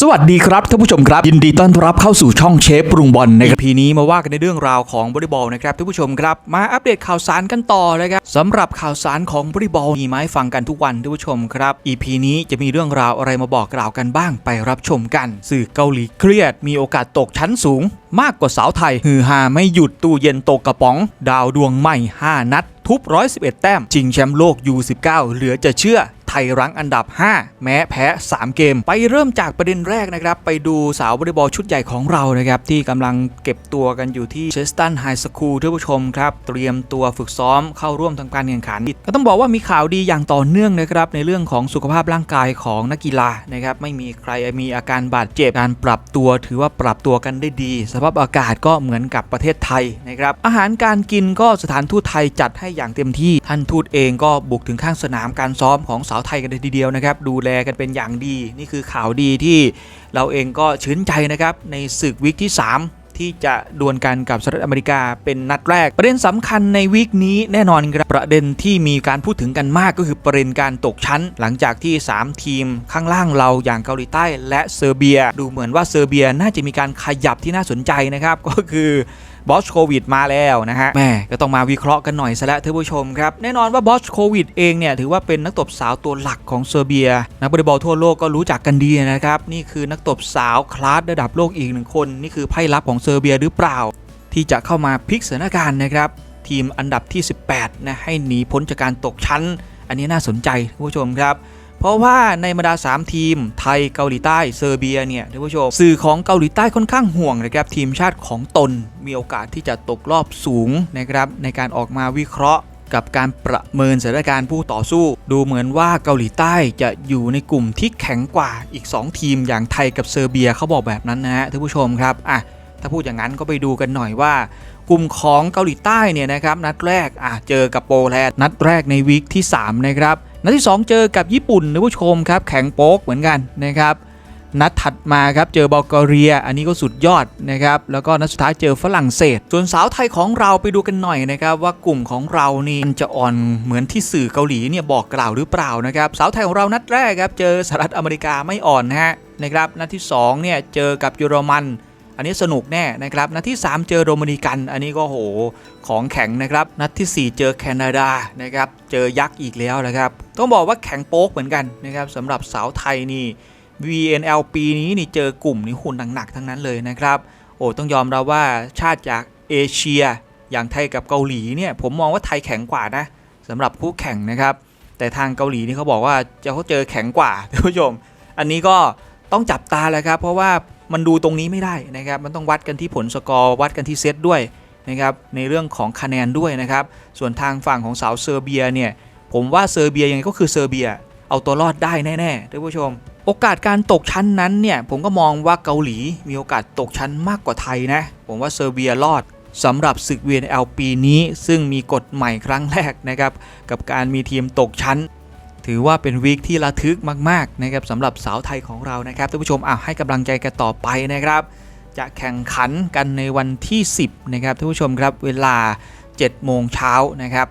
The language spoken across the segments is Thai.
สวัสดีครับท่านผู้ชมครับ ยินดีต้อนรับเข้าสู่ช่องเชฟปรุงบอลในครับพีนี้มาว่ากันในเรื่องราวของบริบอลนะครับท่านผู้ชมครับมาอัปเดตข่าวสารกันต่อนะครับสำหรับข่าวสารของบริบอลมีมาให้ฟังกันทุกวันท่านผู้ชมครับ EP นี้จะมีเรื่องราวอะไรมาบอกกล่าวกันบ้างไปรับชมกัน สื่อเกาหลีเครียด มีโอกาสตกชั้นสูง มากกว่าสาวไทยฮือฮาไม่หยุดตู้เย็นตกกระป๋อง ดาวดวงใหม่ 5 นัด ทุบ111 แต้มชิงแชมป์โลก U19 เหลือจะเชื่อ ไทยรั้งอันดับ 5 แม้แพ้ 3 เกม ไปเริ่มจากประเด็นแรกนะครับ ไปดูสาววอลเลย์บอลชุดใหญ่ของเรานะครับที่กำลังเก็บตัวกันอยู่ที่เชสตันไฮสคูลท่านผู้ชมครับ เตรียมตัวฝึกซ้อมเข้าร่วมทำการแข่งขัน ก็ต้องบอกว่ามีข่าวดีอย่างต่อเนื่องนะครับในเรื่องของสุขภาพร่างกายของนักกีฬานะครับไม่มีใครมีอาการบาดเจ็บการปรับตัวถือว่าปรับตัวกันได้ดี สภาพอากาศก็เหมือนกับประเทศไทยนะครับอาหารการกินก็สถานทูตไทยจัดให้อย่างเต็มที่ท่านทูตเองก็บุกถึงข้างสนามการซ้อมของสาวไทยกันเลยทีเดียวนะครับ ดูแลกันเป็นอย่างดี นี่คือข่าวดีที่เราเองก็ชื่นใจนะครับ ในศึกวิกที่ 3ที่จะดวลกันกับสหรัฐอเมริกาเป็นนัดแรก ประเด็นสำคัญในวีคนี้แน่นอนครับประเด็นที่มีการพูดถึงกันมากก็คือประเด็นการตกชั้น หลังจากที่ 3 ทีมข้างล่างเราอย่างเกาหลีใต้และเซอร์เบีย ดูเหมือนว่าเซอร์เบียน่าจะมีการขยับที่น่าสนใจนะครับ ก็คือ บอสโควิดมาแล้วนะฮะแม่ก็ต้องมาวิเคราะห์กันหน่อยซะแล้วท่านผู้ชมครับ แน่นอนว่าบอสโควิดเองเนี่ยถือว่าเป็นนักตบสาวตัวหลักของเซอร์เบีย นักบอลบอลทั่วโลกก็รู้จักกันดีนะครับ นี่คือนักตบสาวคลาสระดับโลกอีกหนึ่งคน นี่คือไพ่ลับของเซอร์เบียหรือเปล่า ที่จะเข้ามาพลิกสถานการณ์นะครับทีมอันดับที่ 18นะให้หนีพ้นจากการตกชั้น อันนี้น่าสนใจท่านผู้ชมครับ เพราะว่าในบรรดา 3 ทีม ไทยเกาหลีใต้เซอร์เบียเนี่ยท่านผู้ชมสื่อของเกาหลีใต้ค่อนข้างห่วงนะครับทีมชาติของตนมีโอกาสที่จะตกรอบสูงนะครับในการออกมาวิเคราะห์กับการประเมินสถานการณ์ผู้ต่อสู้ ดูเหมือนว่าเกาหลีใต้จะอยู่ในกลุ่มที่แข็งกว่าอีก 2 ทีมอย่างไทยกับเซอร์เบียเขาบอกแบบนั้นนะฮะท่านผู้ชมครับอะ ถ้าพูดอย่างนั้นก็ไปดูกันหน่อยว่ากลุ่มของเกาหลีใต้เนี่ยนะครับนัดแรกอะเจอกับโปแลนด์นัดแรกในวีคที่ 3 นะครับ นัดที่ 2 เจอกับญี่ปุ่นท่านผู้ชมครับแข็งโป๊กเหมือนกันนะครับนัดถัดมาครับเจอบัลแกเรีย อันนี้ก็สุดยอดนะครับแล้วก็นัดสุดท้ายเจอฝรั่งเศส ส่วนสาวไทยของเราไปดูกันหน่อยนะครับว่ากลุ่มของเรานี่จะอ่อนเหมือนที่สื่อเกาหลีเนี่ยบอกกล่าวหรือเปล่านะครับสาวไทยของเรานัดแรกครับเจอสหรัฐอเมริกาไม่อ่อนนะฮะนะครับนัดที่2เนี่ยเจอกับเยอรมัน อันนี้สนุกแน่นะครับนัดที่ 3 เจอโรมานีกัน อันนี้ก็โหของแข็งนะครับ นัดทีสี่ 4 เจอแคนาดานะครับเจอยักษ์อีกแล้วนะครับต้องบอกว่าแข็งโป๊กเหมือนกันนะครับสำหรับสาวไทยนี่ VNL ปีนี้นี่เจอกลุ่มนี่หุ่นหนักๆทั้งนั้นเลยนะครับโอ้ต้องยอมรับว่าชาติจากเอเชีย อย่างไทยกับเกาหลีเนี่ยผมมองว่าไทยแข็งกว่านะสำหรับคู่แข่งนะครับ แต่ทางเกาหลีนี่เขาบอกว่าจะเขาเจอแข็งกว่าท่านผู้ชม อันนี้ก็ต้องจับตาแล้วครับ เพราะว่า มันดูตรงนี้ไม่ได้นะครับ มันต้องวัดกันที่ผลสกอร์วัดกันที่เซตด้วยนะครับในเรื่องของคะแนนด้วยนะครับ ส่วนทางฝั่งของสาวเซอร์เบียเนี่ยผมว่าเซอร์เบียยังไงก็คือเซอร์เบีย เอาตัวรอดได้แน่ๆท่านผู้ชม โอกาสการตกชั้นนั้นเนี่ยผมก็มองว่าเกาหลีมีโอกาสตกชั้นมากกว่าไทยนะผมว่าเซอร์เบียรอดสำหรับศึก VNL ปีนี้ ซึ่งมีกฎใหม่ครั้งแรกนะครับกับการมีทีมตกชั้น ถือว่าเป็นวีคที่ระทึกมากๆนะครับสำหรับสาวไทยของเรานะครับท่านผู้ชมอะให้กำลังใจกันต่อไปนะครับ จะแข่งขันกันในวันที่ 10นะครับท่านผู้ชมครับเวลา 7 โมงเช้านะครับ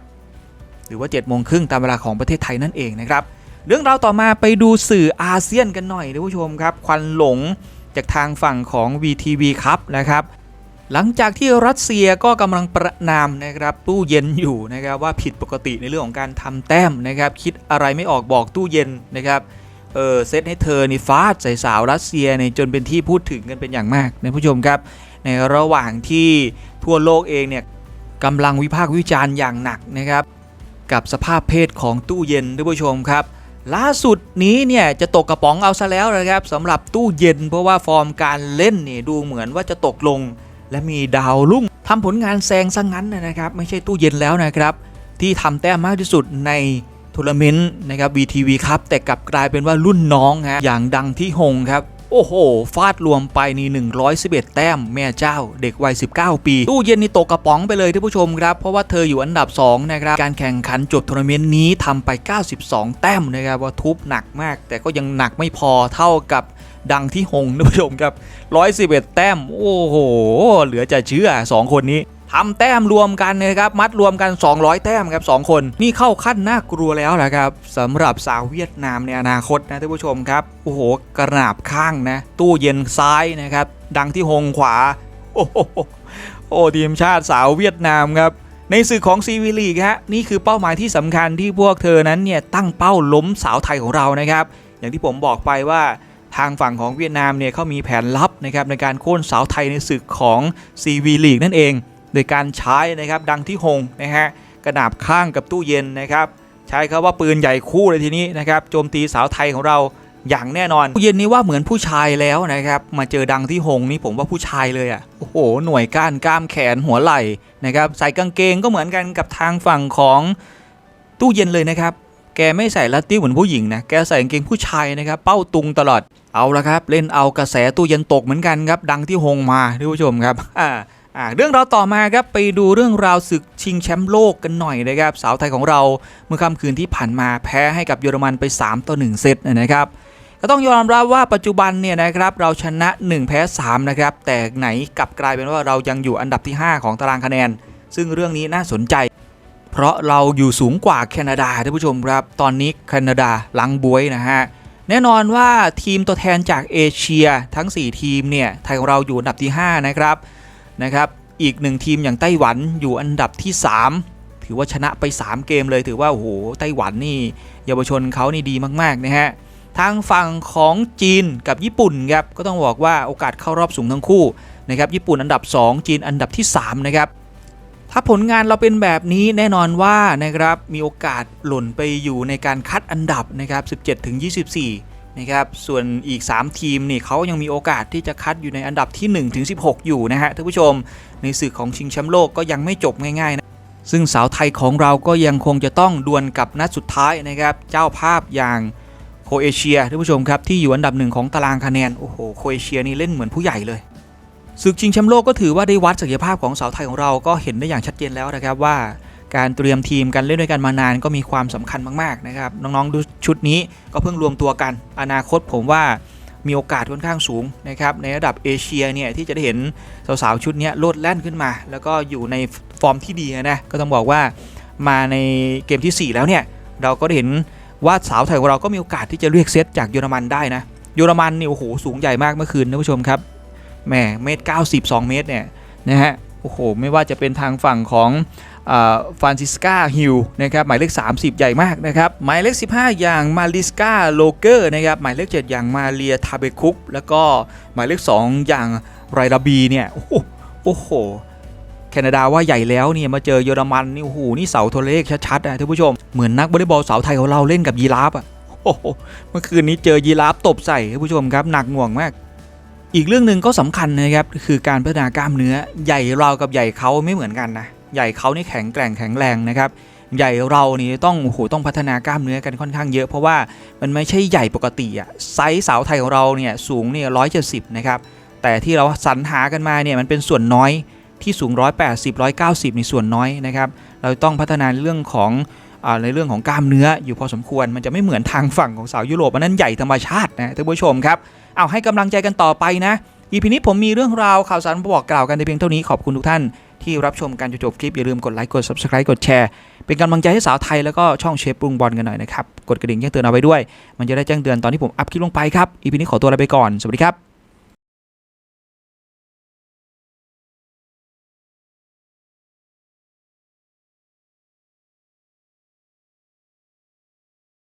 หรือว่า 7 โมงครึ่งตามเวลาของประเทศไทยนั่นเองนะครับ เรื่องราวต่อมาไปดูสื่ออาเซียนกันหน่อยท่านผู้ชมครับ ควันหลงจากทางฝั่งของ VTV ครับนะครับ หลังจากที่รัสเซียก็กำลังประนามนะครับตู้เย็นอยู่นะครับว่าผิดปกติในเรื่องของการทำแต้มนะครับ คิดอะไรไม่ออกบอกตู้เย็นนะครับเออเซตให้เธอนี่ฟาดใส่สาวรัสเซียเนี่ยจนเป็นที่พูดถึงกันเป็นอย่างมากนะผู้ชมครับ ในระหว่างที่ทั่วโลกเองเนี่ยกำลังวิพากษ์วิจารณ์อย่างหนักนะครับ กับสภาพเพศของตู้เย็นท่านผู้ชมครับล่าสุดนี้เนี่ยจะตกกระป๋องเอาซะแล้วนะครับสำหรับตู้เย็น เพราะว่าฟอร์มการเล่นเนี่ยดูเหมือนว่าจะตกลง และมีดาวรุ่งทำผลงานแซงซะงั้นนะครับ ไม่ใช่ตู้เย็นแล้วนะครับ ที่ทำแต้มมากที่สุดในทัวร์นาเมนต์นะครับ VTV ครับแต่กลับกลายเป็นว่ารุ่นน้องฮะอย่างดังที่หงครับโอ้โห ฟาดรวมไปนี่111 แต้ม แม่เจ้า เด็กวัย 19 ปี ตู้เย็นนี่ตกกระป๋องไปเลยท่านผู้ชมครับ เพราะว่าเธออยู่อันดับ 2 นะครับ การแข่งขันจบทัวร์นาเมนต์นี้ทำไป 92 แต้มนะครับ ว่าทุบหนักมาก แต่ก็ยังหนักไม่พอเท่ากับ ดังที่หงท่านผู้ชมครับ111 แต้ม โอ้โห เหลือจะเชื่อ 2 คนนี้ทำแต้มรวมกันนะครับ มัดรวมกัน 200 แต้มครับสองคน นี่เข้าขั้นน่ากลัวแล้วนะครับสำหรับสาวเวียดนามในอนาคตนะท่านผู้ชมครับ โอ้โห กระนาบข้างนะ ตู้เย็นซ้ายนะครับ ดังที่หงขวา โอ้โหโอ้ทีมชาติสาวเวียดนามครับในสื่อของซีวีลีกฮะนี่คือเป้าหมายที่สำคัญที่พวกเธอนั้นเนี่ยตั้งเป้าล้มสาวไทยของเรานะครับ อย่างที่ผมบอกไปว่า ทางฝั่งของเวียดนามเนี่ยเขามีแผนลับนะครับในการโค่นสาวไทยในศึกของซีวีลีกนั่นเอง โดยการใช้นะครับดังที่หงนะฮะกระดาบข้างกับตู้เย็นนะครับใช้คาว่าปืนใหญ่คู่เลยทีนี้นะครับโจมตีสาวไทยของเราอย่างแน่นอนตู้เย็นนี้ว่าเหมือนผู้ชายแล้วนะครับมาเจอดังที่หงนี่ผมว่าผู้ชายเลยอะ่ะโอ้โหหน่วยก้านกล้ามแขนหัวไหล่นะครับใส่กางเกงก็เหมือนกันกับทางฝั่งของตู้เย็นเลยนะครับ แกไม่ใส่ลัตตี้เหมือนผู้หญิงนะ แกใส่กางเกงผู้ชายนะครับ เป้าตุงตลอด เอาละครับ เล่นเอากระแสตู้เย็นตกเหมือนกันครับ ดังที่ฮงมาท่านผู้ชมครับ อ่าอ่าเรื่องราวต่อมาครับไปดูเรื่องราวศึกชิงแชมป์โลกกันหน่อยนะครับ สาวไทยของเราเมื่อค่ำคืนที่ผ่านมาแพ้ให้กับเยอรมันไป 3 ต่อ 1 เซตนะครับก็ต้องยอมรับว่าปัจจุบันเนี่ยนะครับเราชนะ 1 แพ้ 3 นะครับ แต่ไหนกลับกลายเป็นว่าเรายังอยู่อันดับที่ 5 ของตารางคะแนน ซึ่งเรื่องนี้น่าสนใจ เพราะเราอยู่สูงกว่าแคนาดาท่านผู้ชมครับ ตอนนี้แคนาดาลังบวยนะฮะ แน่นอนว่าทีมตัวแทนจากเอเชียทั้ง 4 ทีมเนี่ยไทยของเราอยู่อันดับที่ 5 นะครับนะครับอีกหนึ่งทีมอย่างไต้หวันอยู่อันดับที่ 3 ถือว่าชนะไป 3 เกมเลยถือว่าโอ้โหไต้หวันนี่เยาวชนเขานี่ดีมากๆนะฮะทางฝั่งของจีนกับญี่ปุ่นครับก็ต้องบอกว่าโอกาสเข้ารอบสูงทั้งคู่นะครับญี่ปุ่นอันดับ 2 จีนอันดับที่3นะครับ ถ้าผลงานเราเป็นแบบนี้แน่นอนว่านะครับมีโอกาสหล่นไปอยู่ในการคัดอันดับนะครับ17ถึง24นะครับส่วนอีก 3 ทีมนี่เขายังมีโอกาสที่จะคัดอยู่ในอันดับที่1ถึง16 อยู่นะฮะท่านผู้ชม ในศึกของชิงแชมป์โลกก็ยังไม่จบง่ายๆนะซึ่งสาวไทยของเราก็ยังคงจะต้องดวลกับนัดสุดท้ายนะครับเจ้าภาพอย่างโคเอเชียท่านผู้ชมครับที่อยู่อันดับหนึ่งของตารางคะแนนโอ้โหโคเอเชียนี่เล่นเหมือนผู้ใหญ่เลย ศึกชิงแชมป์โลกก็ถือว่าได้วัดศักยภาพของสาวไทยของเราก็เห็นได้อย่างชัดเจนแล้วนะครับว่าการเตรียมทีมกันเล่นด้วยกันมานานก็มีความสำคัญมากๆนะครับน้องๆดูชุดนี้ก็เพิ่งรวมตัวกัน อนาคตผมว่ามีโอกาสค่อนข้างสูงนะครับในระดับเอเชียเนี่ยที่จะได้เห็นสาวๆชุดนี้โลดแล่นขึ้นมา แล้วก็อยู่ในฟอร์มที่ดีนะก็ต้องบอกว่ามาในเกมทีสี่4 แล้วเนี่ยเราก็ได้เห็นว่าสาวไทยของเราก็มีโอกาสที่จะเรียกเซตจากเยอรมันได้นะเยอรมันนี่โอ้โหสูงใหญ่มากเมื่อคืนท่านผู้ชมครับ แหมเมตร90 2 เมตรเนี่ยนะฮะโอ้โห ไม่ว่าจะเป็นทางฝั่งของฟรานซิสกาฮิลนะครับหมายเลข 30 ใหญ่มากนะครับ หมายเลข 15 อย่างมาริสกาโลเกอร์นะครับหมายเลข 7 อย่างมาเรียทาเบคุปแล้วก็หมายเลข 2 อย่างไรลาบีเนี่ยโอ้โหโอ้โหแคนาดาว่าใหญ่แล้วเนี่ยมาเจอเยอรมันนี่โอ้โหนี่เสาโทรเลขชัดๆนะท่านผู้ชมเหมือนนักวอลเลย์บอลสาวไทยของเราเล่นกับยีราฟอะโอ้โหเมื่อคืนนี้เจอยีราฟตบใส่ท่านผู้ชมครับหนักหน่วงมาก อีกเรื่องหนึ่งก็สำคัญนะครับคือการพัฒนากล้ามเนื้อใหญ่เรากับใหญ่เขาไม่เหมือนกันนะใหญ่เขานี่แข็งแกร่งแข็งแรงนะครับใหญ่เรานี่ต้องโอ้โหต้องพัฒนากล้ามเนื้อกันค่อนข้างเยอะเพราะว่ามันไม่ใช่ใหญ่ปกติอะไซส์สาวไทยของเราเนี่ยสูงเนี่ยร้อยเจ็ดสิบนะครับแต่ที่เราสรรหากันมาเนี่ยมันเป็นส่วนน้อยที่สูง 180 190ในส่วนน้อยนะครับ เราต้องพัฒนาเรื่องของในเรื่องของกล้ามเนื้ออยู่พอสมควรมันจะไม่เหมือนทางฝั่งของสาวยุโรปอันนั้นใหญ่ธรรมชาตินะท่านผู้ชมครับเอาให้กำลังใจกันต่อไปนะอีพีนี้ผมมีเรื่องราวข่าวสารมาบอกกล่าวกันในเพียงเท่านี้ขอบคุณทุกท่านที่รับชมการจนจบคลิปอย่าลืมกดไลค์กด subscribe กดแชร์เป็นกำลังใจให้สาวไทยแล้วก็ช่องเชฟปรุงบอลกันหน่อยนะครับกดกระดิ่งแจ้งเตือนเอาไว้ด้วย มันจะได้แจ้งเตือนตอนที่ผมอัพคลิปลงไปครับอีพีนี้ขอตัวลาไปก่อนสวัสดีครับ